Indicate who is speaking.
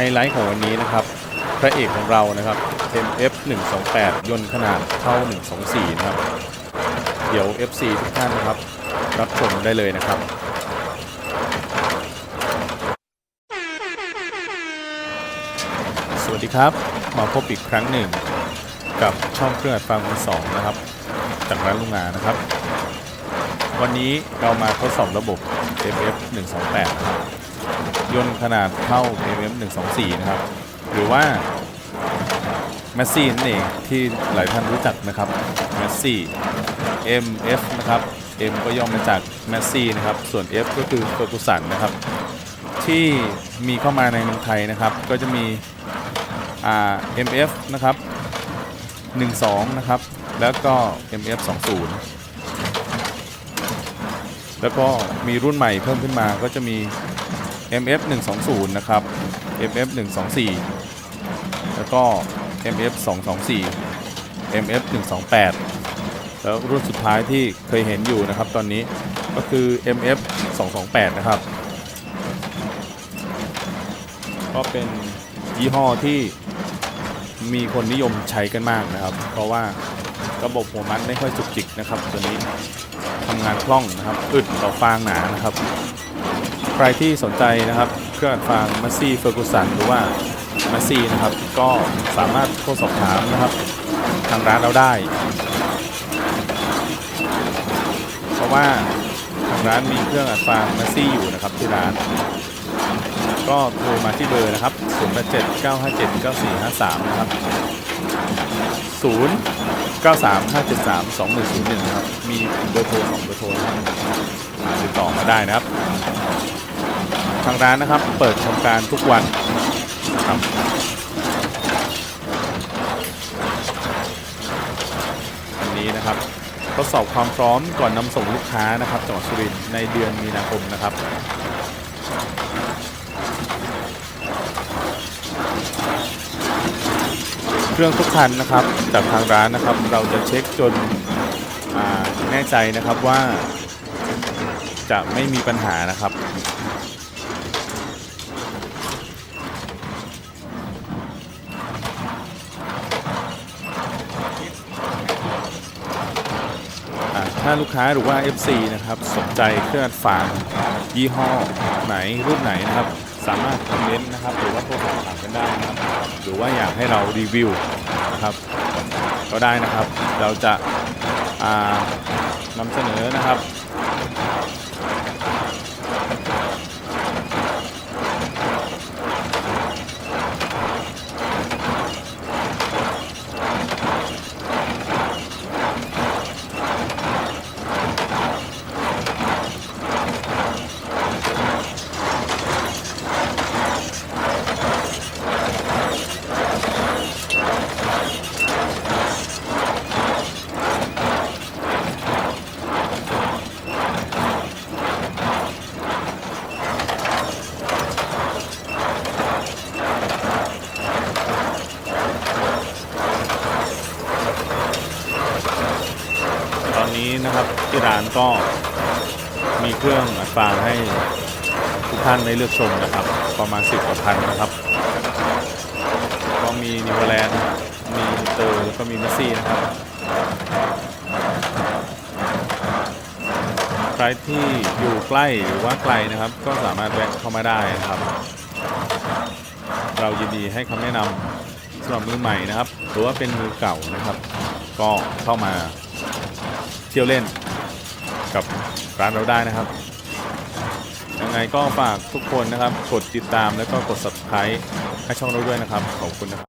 Speaker 1: ไฮไลท์ของวันนี้นะครับ พระเอกของเรานะครับ MF 128ยนต์ขนาดเท่า 124 นะครับ เดี๋ยว FC ทุกท่านนะครับ รับชมได้เลยนะครับสวัสดีครับ มาพบอีกครั้งหนึ่ง กับช่องเครื่องอัดฟังมือสองนะครับ จากร้านลุงงานะครับ วันนี้เรามาทดสอบระบบ MF 128นะครับ ยนต์ขนาดเท่า M124 นะครับ หรือว่าแมสซี่นั่นเองที่หลายท่านรู้จักนะครับแมสซี่ MF นะครับ M ก็ย่อมาจากแมสซี่นะครับ ส่วน F ก็คือเฟอร์กูสันนะครับ ที่มีเข้ามาในเมืองไทยนะครับ ก็จะมีอ่า MF นะครับ 12 นะครับ แล้วก็ MF 20 แล้วก็มีรุ่นใหม่เพิ่มขึ้นมาก็จะมี MF 120นะครับ MF 124แล้วก็ MF 224 MF 128แล้วรุ่นสุดท้ายที่เคยเห็นอยู่นะครับ ตอนนี้ก็คือ MF 228นะครับ ก็เป็นยี่ห้อที่มีคนนิยมใช้กันมากนะครับ เพราะว่าระบบหัวมันไม่ค่อยจุกจิกนะครับ ตัวนี้ทำงานคล่องนะครับอึดต่อฟางหนานะครับ ใครที่สนใจนะครับเครื่องอัดฟางมัสซี่เฟอร์กูสันหรือว่ามัสซี่นะครับก็สามารถโทรสอบถามนะครับ ทางร้านเราได้ เพราะว่าทางร้านมีเครื่องอัดฟางมัสซี่อยู่นะครับที่ร้าน ก็โทรมาที่เบอร์นะครับ 0 8 7 9 5 7 9 4 5 3 นะครับ 0 9 3 5 7 3 2 1 0 1นะครับ มีเบอร์โทรสองเบอร์โทรนะครับติดต่อมาได้นะครับ ทางร้านนะครับเปิดทำการทุกวันนะครับอันนี้นะครับทดสอบความพร้อมก่อนนำส่งลูกค้านะครับจังหวัดสุรินทร์ในเดือนมีนาคมนะครับ เครื่องทุกคันนะครับจากทางร้านนะครับ เราจะเช็คจนแน่ใจนะครับว่าจะไม่มีปัญหานะครับ ถ้าลูกค้าหรือว่า FC นะครับ สนใจเครื่องอัดฟางยี่ห้อไหนรุ่นไหนนะครับ สามารถคอมเมนต์นะครับ หรือว่าโทรสอบถามกันได้นะครับ หรือว่าอยากให้เรารีวิวนะครับ ก็ได้นะครับ เราจะานำเสนอนะครับ นี้นะครับที่ร้านก็มีเครื่องอัดฟางให้ทุกท่านได้เลือกชมนะครับ ประมาณ 10กว่าพันนะครับ ก็มีนิวแลนด์มีเตอร์แล้วก็มีเมสซี่นะครับ ใครที่อยู่ใกล้หรือว่าไกลนะครับ ก็สามารถแวะเข้ามาได้นะครับ เรายินดีให้คำแนะนำสำหรับมือใหม่นะครับ หรือว่าเป็นมือเก่านะครับ ก็เข้ามา ที่ยวเล่นกับร้านเราได้นะครับ ยังไงก็ฝากทุกคนนะครับ กดติดตามแล้วก็กด subscribe ให้ช่องเราด้วยนะครับ ขอบคุณนะครับ